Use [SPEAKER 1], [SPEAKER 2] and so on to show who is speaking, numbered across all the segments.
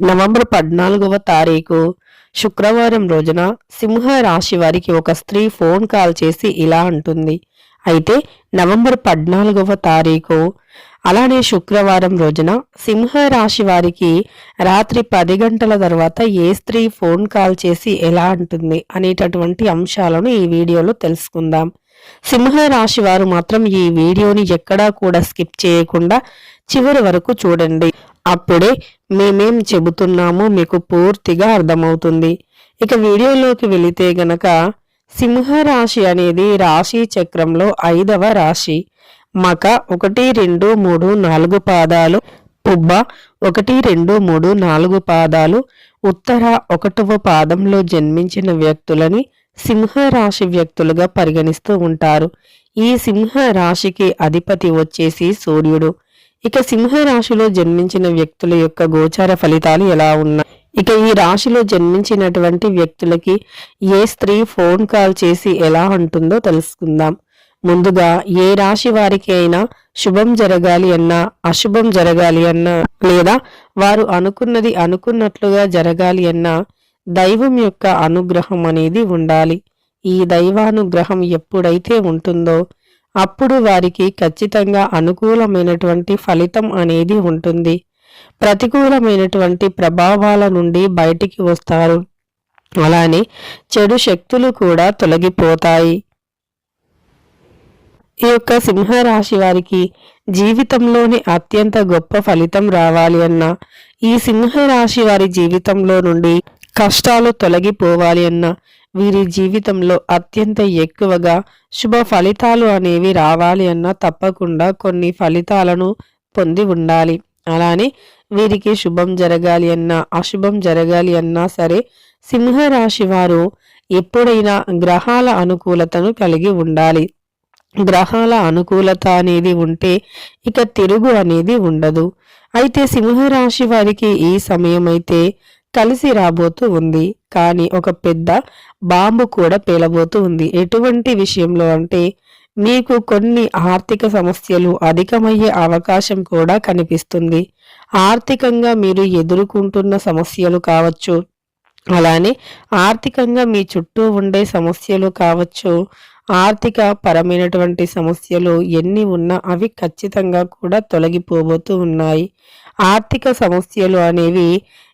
[SPEAKER 1] November పద్నాలుగవ తారీఖు శుక్రవారం రోజున సింహ రాశి వారికి ఒక స్త్రీ ఫోన్ కాల్ చేసి ఇలా అంటుంది. అయితే నవంబర్ పద్నాలుగవ తారీఖు అలానే శుక్రవారం రోజున సింహ రాశి వారికి రాత్రి పది గంటల తర్వాత ఏ స్త్రీ ఫోన్ కాల్ చేసి ఎలా అంటుంది అనేటటువంటి అంశాలను ఈ వీడియోలో తెలుసుకుందాం. సింహ రాశి వారు మాత్రం ఈ వీడియోని ఎక్కడా కూడా స్కిప్ చేయకుండా చివరి వరకు చూడండి. అప్పుడే మేమేం చెబుతున్నామో మీకు పూర్తిగా అర్థమవుతుంది. ఇక వీడియోలోకి వెళితే గనక సింహరాశి అనేది రాశి చక్రంలో ఐదవ రాశి. మక ఒకటి రెండు మూడు నాలుగు పాదాలు. పుబ్బ ఒకటి రెండు మూడు నాలుగు పాదాలు. ఉత్తర ఒకటవ పాదంలో జన్మించిన వ్యక్తులని సింహరాశి వ్యక్తులుగా పరిగణిస్తూ ఉంటారు. ఈ సింహ రాశికి అధిపతి వచ్చేసి సూర్యుడు. ఇక సింహ రాశిలో జన్మించిన వ్యక్తుల యొక్క గోచార ఫలితాలు ఎలా ఉన్నాయి? ఇక ఈ రాశిలో జన్మించినటువంటి వ్యక్తులకి ఏ స్త్రీ ఫోన్ కాల్ చేసి ఎలా అంటుందో తెలుసుకుందాం. ముందుగా ఏ రాశి వారికి అయినా శుభం జరగాలి అన్నా అశుభం జరగాలి అన్నా లేదా వారు అనుకున్నది అనుకున్నట్లుగా జరగాలి అన్నా దైవం యొక్క అనుగ్రహం అనేది ఉండాలి. ఈ దైవానుగ్రహం ఎప్పుడైతే ఉంటుందో అప్పుడు వారికి ఖచ్చితంగా అనుకూలమైనటువంటి ఫలితం అనేది ఉంటుంది. ప్రతికూలమైనటువంటి ప్రభావాల నుండి బయటికి వస్తారు. అలానే చెడు శక్తులు కూడా తొలగిపోతాయి. ఈ యొక్క సింహరాశి వారికి జీవితంలోని అత్యంత గొప్ప ఫలితం రావాలి అన్నా ఈ సింహరాశి వారి జీవితంలో నుండి కష్టాలు తొలగిపోవాలి అన్నా వీరి జీవితంలో అత్యంత ఎక్కువగా శుభ ఫలితాలు అనేవి రావాలి అన్నా తప్పకుండా కొన్ని ఫలితాలను పొంది ఉండాలి. అలానే వీరికి శుభం జరగాలి అన్నా అశుభం జరగాలి అన్నా సరే సింహరాశి వారు ఎప్పుడైనా గ్రహాల అనుకూలతను కలిగి ఉండాలి. గ్రహాల అనుకూలత అనేది ఉంటే ఇక తిరుగు అనేది ఉండదు. అయితే సింహరాశి వారికి ఈ సమయం అయితే కలిసి రాబోతూ ఉంది. కానీ ఒక పెద్ద బాంబు కూడా పేలబోతూ ఉంది. ఎటువంటి విషయంలో అంటే మీకు కొన్ని ఆర్థిక సమస్యలు అధికమయ్యే అవకాశం కూడా కనిపిస్తుంది. ఆర్థికంగా మీరు ఎదుర్కొంటున్న సమస్యలు కావచ్చు అలానే ఆర్థికంగా మీ చుట్టూ ఉండే సమస్యలు కావచ్చు ఆర్థిక పరమైనటువంటి సమస్యలు ఎన్ని ఉన్నా అవి ఖచ్చితంగా కూడా తొలగిపోబోతూ ఉన్నాయి. ఆర్థిక సమస్యలు అనేవి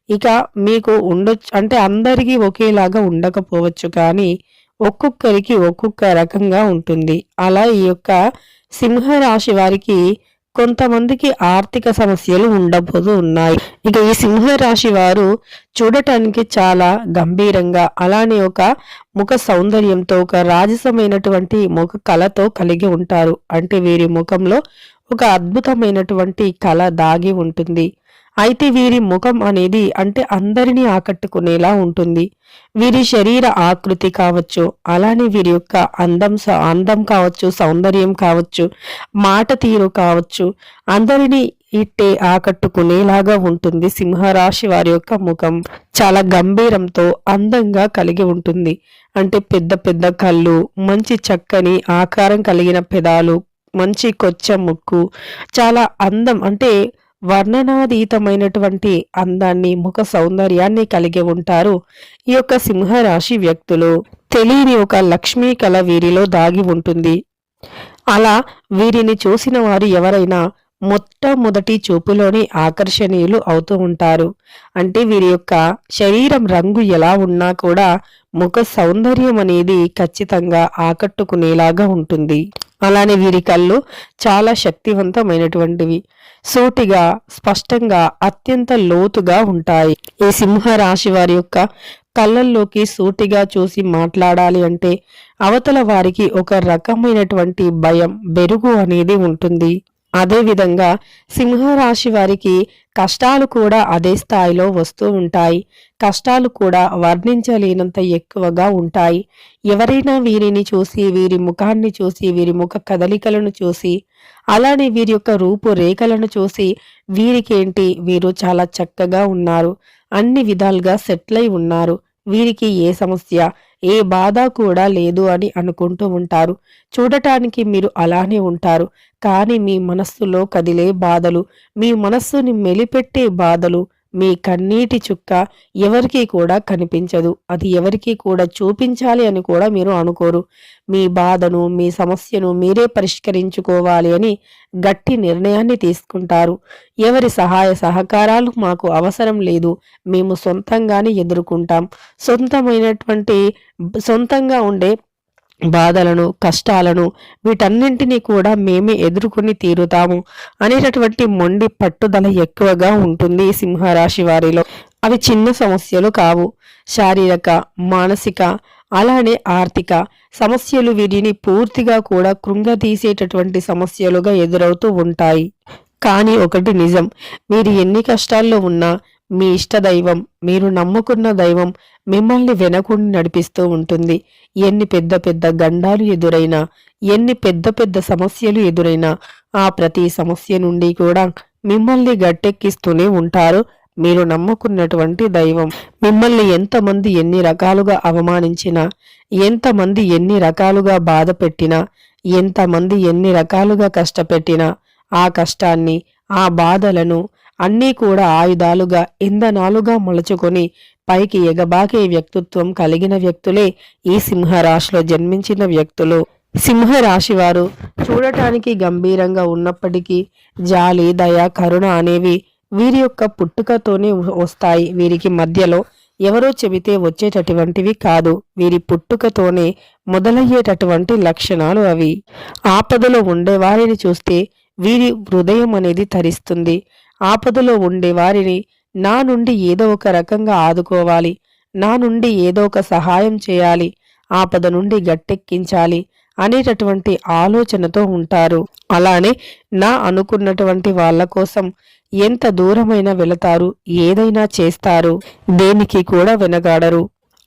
[SPEAKER 1] ఇక మీకు ఉండొచ్చు అంటే అందరికీ ఒకేలాగా ఉండకపోవచ్చు కానీ ఒక్కొక్కరికి ఒక్కొక్క రకంగా ఉంటుంది. అలా ఈ యొక్క సింహరాశి వారికి కొంతమందికి ఆర్థిక సమస్యలు ఉండబోతూ ఉన్నాయి. ఇక ఈ సింహరాశి వారు చూడటానికి చాలా గంభీరంగా అలానే ఒక ముఖ సౌందర్యంతో ఒక రాజసమైనటువంటి ముఖ కళతో కలిగి ఉంటారు. అంటే వీరి ముఖంలో ఒక అద్భుతమైనటువంటి కళ దాగి ఉంటుంది. అయితే వీరి ముఖం అనేది అంటే అందరినీ ఆకట్టుకునేలా ఉంటుంది. వీరి శరీర ఆకృతి కావచ్చు అలానే వీరి యొక్క అందం అందం కావచ్చు సౌందర్యం కావచ్చు మాట తీరు కావచ్చు అందరినీ ఇట్టే ఆకట్టుకునేలాగా ఉంటుంది సింహరాశి వారి యొక్క ముఖం. చాలా గంభీరంతో అందంగా కలిగి ఉంటుంది. అంటే పెద్ద పెద్ద కళ్ళు మంచి చక్కని ఆకారం కలిగిన పెదాలు మంచి కొచ్చ ముక్కు చాలా అందం అంటే వర్ణనాతీతమైనటువంటి అందాన్ని ముఖ సౌందర్యాన్ని కలిగి ఉంటారు ఈ యొక్క సింహరాశి వ్యక్తులు. తెలియని ఒక లక్ష్మీ కళ వీరిలో దాగి ఉంటుంది. అలా వీరిని చూసిన వారు ఎవరైనా మొట్టమొదటి చూపులోనే ఆకర్షణీయులు అవుతూ ఉంటారు. అంటే వీరి యొక్క శరీరం రంగు ఎలా ఉన్నా కూడా ముఖ సౌందర్యం అనేది ఖచ్చితంగా ఆకట్టుకునేలాగా ఉంటుంది. అలానే వీరి కళ్ళు చాలా శక్తివంతమైనటువంటివి. సూటిగా స్పష్టంగా అత్యంత లోతుగా ఉంటాయి. ఈ సింహ రాశి వారి యొక్క కళ్ళల్లోకి సూటిగా చూసి మాట్లాడాలి అంటే అవతల వారికి ఒక రకమైనటువంటి భయం బెరుగు అనేది ఉంటుంది. అదేవిధంగా సింహరాశి వారికి కష్టాలు కూడా అదే స్థాయిలో వస్తూ ఉంటాయి. కష్టాలు కూడా వర్ణించలేనంత ఎక్కువగా ఉంటాయి. ఎవరైనా వీరిని చూసి వీరి ముఖాన్ని చూసి వీరి ముఖ కదలికలను చూసి అలానే వీరి యొక్క రూపు రేఖలను చూసి వీరికేంటి? వీరు చాలా చక్కగా ఉన్నారు. అన్ని విధాలుగా సెటిల్ అయి ఉన్నారు. వీరికి ఏ సమస్య ఏ బాధ కూడా లేదు అని అనుకుంటూ ఉంటారు. చూడటానికి మీరు అలానే ఉంటారు. కానీ మీ మనస్సులో కదిలే బాధలు మీ మనస్సుని మెలిపెట్టే బాధలు మీ కన్నీటి చుక్క ఎవరికీ కూడా కనిపించదు. అది ఎవరికీ కూడా చూపించాలి అని కూడా మీరు అనుకోరు. మీ బాధను మీ సమస్యను మీరే పరిష్కరించుకోవాలి అని గట్టి నిర్ణయాన్ని తీసుకుంటారు. ఎవరి సహాయ సహకారాలు మాకు అవసరం లేదు. మేము సొంతంగానే ఎదుర్కొంటాం. సొంతమైనటువంటి సొంతంగా ఉండే బాధలను కష్టాలను వీటన్నింటినీ కూడా మేమే ఎదుర్కొని తీరుతాము అనేటటువంటి మొండి పట్టుదల ఎక్కువగా ఉంటుంది సింహరాశి వారిలో. అవి చిన్న సమస్యలు కావు. శారీరక మానసిక అలానే ఆర్థిక సమస్యలు వీటిని పూర్తిగా కూడా కృంగతీసేటటువంటి సమస్యలుగా ఎదురవుతూ ఉంటాయి. కానీ ఒకటి నిజం మీరు ఎన్ని కష్టాల్లో ఉన్నా మీ ఇష్ట దైవం మీరు నమ్ముకున్న దైవం మిమ్మల్ని వెనకుండి నడిపిస్తూ ఉంటుంది. ఎన్ని పెద్ద పెద్ద గండాలు ఎదురైనా ఎన్ని పెద్ద పెద్ద సమస్యలు ఎదురైనా ఆ ప్రతి సమస్య నుండి కూడా మిమ్మల్ని గట్టెక్కిస్తూనే ఉంటారు. మీరు నమ్ముకున్నటువంటి దైవం. మిమ్మల్ని ఎంతమంది ఎన్ని రకాలుగా అవమానించినా ఎంతమంది ఎన్ని రకాలుగా బాధ పెట్టినా ఎంతమంది ఎన్ని రకాలుగా కష్టపెట్టినా ఆ కష్టాన్ని ఆ బాధలను అన్నీ కూడా ఆయుధాలుగా ఇంధనాలుగా మలుచుకొని పైకి ఎగబాకే వ్యక్తిత్వం కలిగిన వ్యక్తులే ఈ సింహరాశిలో జన్మించిన వ్యక్తులు. సింహరాశి వారు చూడటానికి గంభీరంగా ఉన్నప్పటికీ జాలి దయ కరుణ అనేవి వీరి యొక్క పుట్టుకతోనే వస్తాయి. వీరికి మధ్యలో ఎవరో చెబితే వచ్చేటటువంటివి కాదు. వీరి పుట్టుకతోనే మొదలయ్యేటటువంటి లక్షణాలు అవి. ఆపదలో ఉండే వారిని చూస్తే వీరి హృదయం అనేది తరిస్తుంది. ఆపదలో ఉండే వారిని నా నుండి ఏదో ఒక రకంగా ఆదుకోవాలి. నా నుండి ఏదో ఒక సహాయం చేయాలి. ఆపద నుండి గట్టెక్కించాలి అనేటటువంటి ఆలోచనతో ఉంటారు. అలానే నా అనుకున్నటువంటి వాళ్ళ కోసం ఎంత దూరమైనా వెళతారు ఏదైనా చేస్తారు దేనికి కూడా వెనగాడరు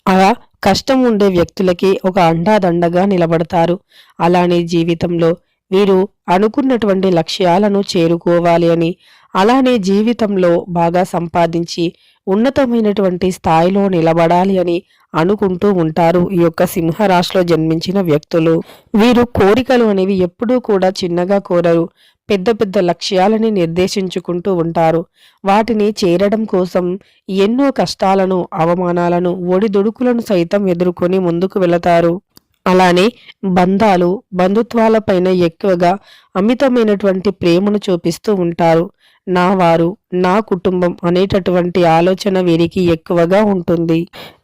[SPEAKER 1] అలా కష్టం ఉండే వ్యక్తులకి ఒక అండాదండగా నిలబడతారు. అలానే జీవితంలో వీరు అనుకున్నటువంటి లక్ష్యాలను చేరుకోవాలి అని అలానే జీవితంలో బాగా సంపాదించి ఉన్నతమైనటువంటి స్థాయిలో నిలబడాలి అని అనుకుంటూ ఉంటారు ఈ యొక్క సింహరాశిలో జన్మించిన వ్యక్తులు. వీరు కోరికలు అనేవి ఎప్పుడూ కూడా చిన్నగా కోరరు. పెద్ద పెద్ద లక్ష్యాలని నిర్దేశించుకుంటూ ఉంటారు. వాటిని చేరడం కోసం ఎన్నో కష్టాలను అవమానాలను ఒడిదుడుకులను సైతం ఎదుర్కొని ముందుకు వెళతారు. అలానే బంధాలు బంధుత్వాలపైన ఎక్కువగా అమితమైనటువంటి ప్రేమను చూపిస్తూ ఉంటారు. నా వారు నా కుటుంబం అనేటటువంటి ఆలోచన వీరికి ఎక్కువగా ఉంటుంది.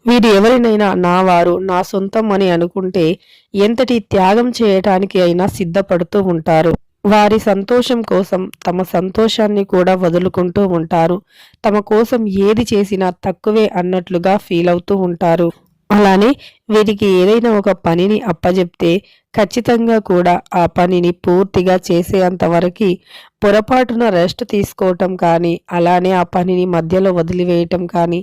[SPEAKER 1] వీరు ఎవరినైనా నా వారు నా సొంతం అని అనుకుంటే ఎంతటి త్యాగం చేయటానికి అయినా సిద్ధపడుతూ ఉంటారు. వారి సంతోషం కోసం తమ సంతోషాన్ని కూడా వదులుకుంటూ ఉంటారు. తమ కోసం ఏది చేసినా తక్కువే అన్నట్లుగా ఫీల్ అవుతూ ఉంటారు. అలానే వీరికి ఏదైనా ఒక పనిని అప్పజెప్తే ఖచ్చితంగా కూడా ఆ పనిని పూర్తిగా చేసేంతవరకు పొరపాటున రెస్ట్ తీసుకోవటం కానీ అలానే ఆ పనిని మధ్యలో వదిలివేయటం కానీ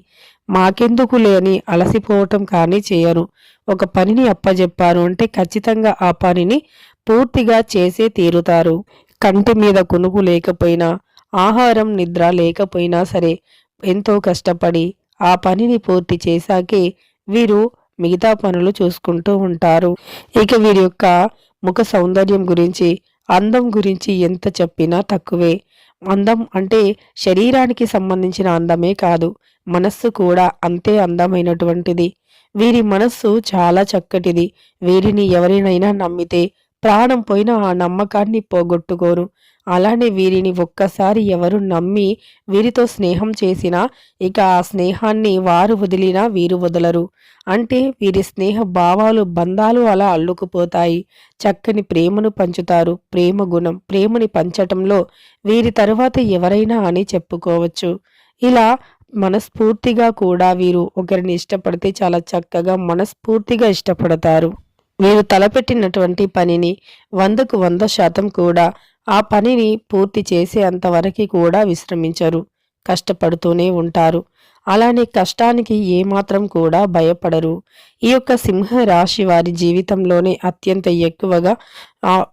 [SPEAKER 1] మాకెందుకు లేని అలసిపోవటం కానీ చేయరు. ఒక పనిని అప్పజెప్పారు అంటే ఖచ్చితంగా ఆ పనిని పూర్తిగా చేసే తీరుతారు. కంటి మీద కునుకు లేకపోయినా ఆహారం నిద్ర లేకపోయినా సరే ఎంతో కష్టపడి ఆ పనిని పూర్తి చేశాకే వీరు మిగతా పనులు చూసుకుంటూ ఉంటారు. ఇక వీరి యొక్క ముఖ సౌందర్యం గురించి అందం గురించి ఎంత చెప్పినా తక్కువే. అందం అంటే శరీరానికి సంబంధించిన అందమే కాదు మనస్సు కూడా అంతే అందమైనటువంటిది. వీరి మనస్సు చాలా చక్కటిది. వీరిని ఎవరినైనా నమ్మితే ప్రాణం పోయిన ఆ నమ్మకాన్ని పోగొట్టుకోరు. అలానే వీరిని ఒక్కసారి ఎవరు నమ్మి వీరితో స్నేహం చేసినా ఇక ఆ స్నేహాన్ని వారు వదిలినా వీరు వదలరు. అంటే వీరి స్నేహ భావాలు బంధాలు అలా అల్లుకుపోతాయి. చక్కని ప్రేమను పంచుతారు. ప్రేమ గుణం ప్రేమని పంచటంలో వీరి తరువాత ఎవరైనా అని చెప్పుకోవచ్చు. ఇలా మనస్ఫూర్తిగా కూడా వీరు ఒకరిని ఇష్టపడితే చాలా చక్కగా మనస్ఫూర్తిగా ఇష్టపడతారు. వీరు తలపెట్టినటువంటి పనిని వందకు వంద శాతం కూడా ఆ పనిని పూర్తి చేసేంతవరకు కూడా విశ్రమించరు. కష్టపడుతూనే ఉంటారు. అలానే కష్టానికి ఏమాత్రం కూడా భయపడరు. ఈ యొక్క సింహ రాశి వారి జీవితంలోనే అత్యంత ఎక్కువగా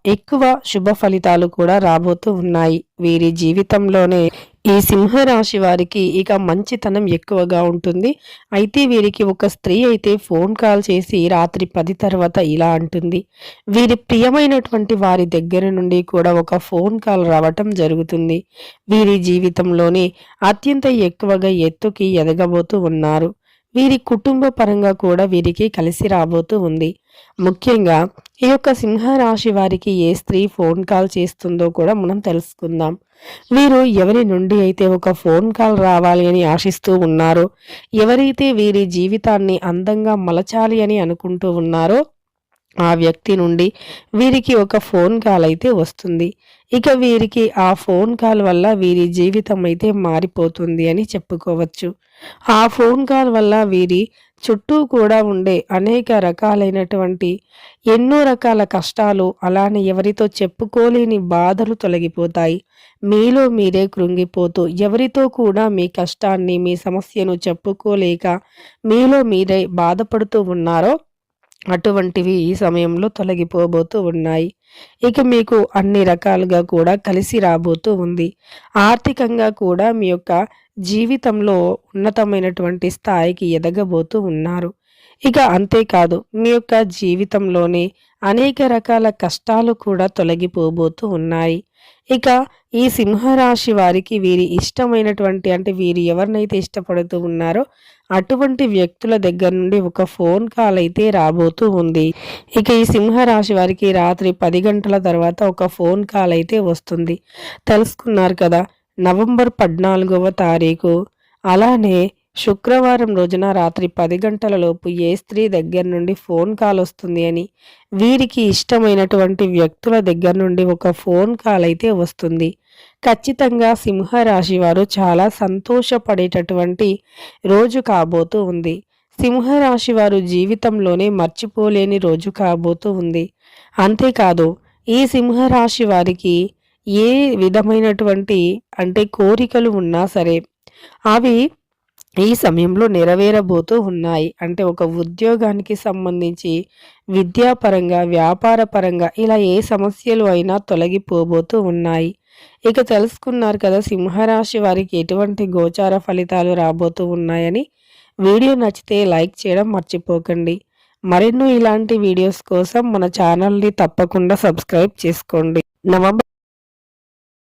[SPEAKER 1] ఎక్కువ శుభ ఫలితాలు కూడా రాబోతూ ఉన్నాయి. వీరి జీవితంలోనే ఈ సింహరాశి వారికి ఇక మంచితనం ఎక్కువగా ఉంటుంది. అయితే వీరికి ఒక స్త్రీ అయితే ఫోన్ కాల్ చేసి రాత్రి పది తర్వాత ఇలా అంటుంది. వీరి ప్రియమైనటువంటి వారి దగ్గర నుండి కూడా ఒక ఫోన్ కాల్ రావటం జరుగుతుంది. వీరి జీవితంలోనే అత్యంత ఎక్కువగా ఎత్తుకి ఎదగబోతూ ఉన్నారు. వీరి కుటుంబ పరంగా కూడా వీరికి కలిసి రాబోతూ ఉంది. ముఖ్యంగా ఈ యొక్క సింహరాశి వారికి ఏ స్త్రీ ఫోన్ కాల్ చేస్తుందో కూడా మనం తెలుసుకుందాం. వీరు ఎవరి నుండి అయితే ఒక ఫోన్ కాల్ రావాలి అని ఆశిస్తూ ఉన్నారో ఎవరైతే వీరి జీవితాన్ని అందంగా మలచాలి అని అనుకుంటూ ఉన్నారో ఆ వ్యక్తి నుండి వీరికి ఒక ఫోన్ కాల్ అయితే వస్తుంది. ఇక వీరికి ఆ ఫోన్ కాల్ వల్ల వీరి జీవితం అయితే మారిపోతుంది అని చెప్పుకోవచ్చు. ఆ ఫోన్ కాల్ వల్ల వీరి చుట్టూ కూడా ఉండే అనేక రకాలైనటువంటి ఎన్నో రకాల కష్టాలు అలానే ఎవరితో చెప్పుకోలేని బాధలు తొలగిపోతాయి. మీలో మీరే కృంగిపోతూ ఎవరితో కూడా మీ కష్టాన్ని మీ సమస్యను చెప్పుకోలేక మీలో మీరే బాధపడుతూ ఉన్నారో అటువంటివి ఈ సమయంలో తొలగిపోబోతూ ఉన్నాయి. ఇక మీకు అన్ని రకాలుగా కూడా కలిసి రాబోతూ ఉంది. ఆర్థికంగా కూడా మీ యొక్క జీవితంలో ఉన్నతమైనటువంటి స్థాయికి ఎదగబోతూ ఉన్నారు. ఇక అంతేకాదు మీ యొక్క జీవితంలోనే అనేక రకాల కష్టాలు కూడా తొలగిపోబోతూ ఉన్నాయి. ఇక ఈ సింహరాశి వారికి వీరి ఇష్టమైనటువంటి అంటే వీరు ఎవరినైతే ఇష్టపడుతూ ఉన్నారో అటువంటి వ్యక్తుల దగ్గర నుండి ఒక ఫోన్ కాల్ అయితే రాబోతూ ఉంది. ఇక ఈ సింహరాశి వారికి రాత్రి పది గంటల తర్వాత ఒక ఫోన్ కాల్ అయితే వస్తుంది. తెలుసుకున్నారు కదా నవంబర్ పద్నాలుగవ తారీఖు. అలానే శుక్రవారం రోజున రాత్రి పది గంటలలోపు ఏ స్త్రీ దగ్గర నుండి ఫోన్ కాల్ వస్తుంది అని వీరికి ఇష్టమైనటువంటి వ్యక్తుల దగ్గర నుండి ఒక ఫోన్ కాల్ అయితే వస్తుంది. ఖచ్చితంగా సింహరాశి వారు చాలా సంతోషపడేటటువంటి రోజు కాబోతూ ఉంది. సింహరాశి వారు జీవితంలోనే మర్చిపోలేని రోజు కాబోతూ ఉంది. అంతేకాదు ఈ సింహరాశి వారికి ఏ విధమైనటువంటి అంటే కోరికలు ఉన్నా సరే అవి ఈ సమయంలో నెరవేరబోతూ ఉన్నాయి. అంటే ఒక ఉద్యోగానికి సంబంధించి విద్యాపరంగా వ్యాపార పరంగా ఇలా ఏ సమస్యలు అయినా తొలగిపోబోతూ ఉన్నాయి. ఇక తెలుసుకున్నారు కదా సింహరాశి వారికి ఎటువంటి గోచార ఫలితాలు రాబోతూ ఉన్నాయని. వీడియో నచ్చితే లైక్ చేయడం మర్చిపోకండి. మరెన్నో ఇలాంటి వీడియోస్ కోసం మన ఛానల్ని తప్పకుండా సబ్స్క్రైబ్ చేసుకోండి. నవంబర్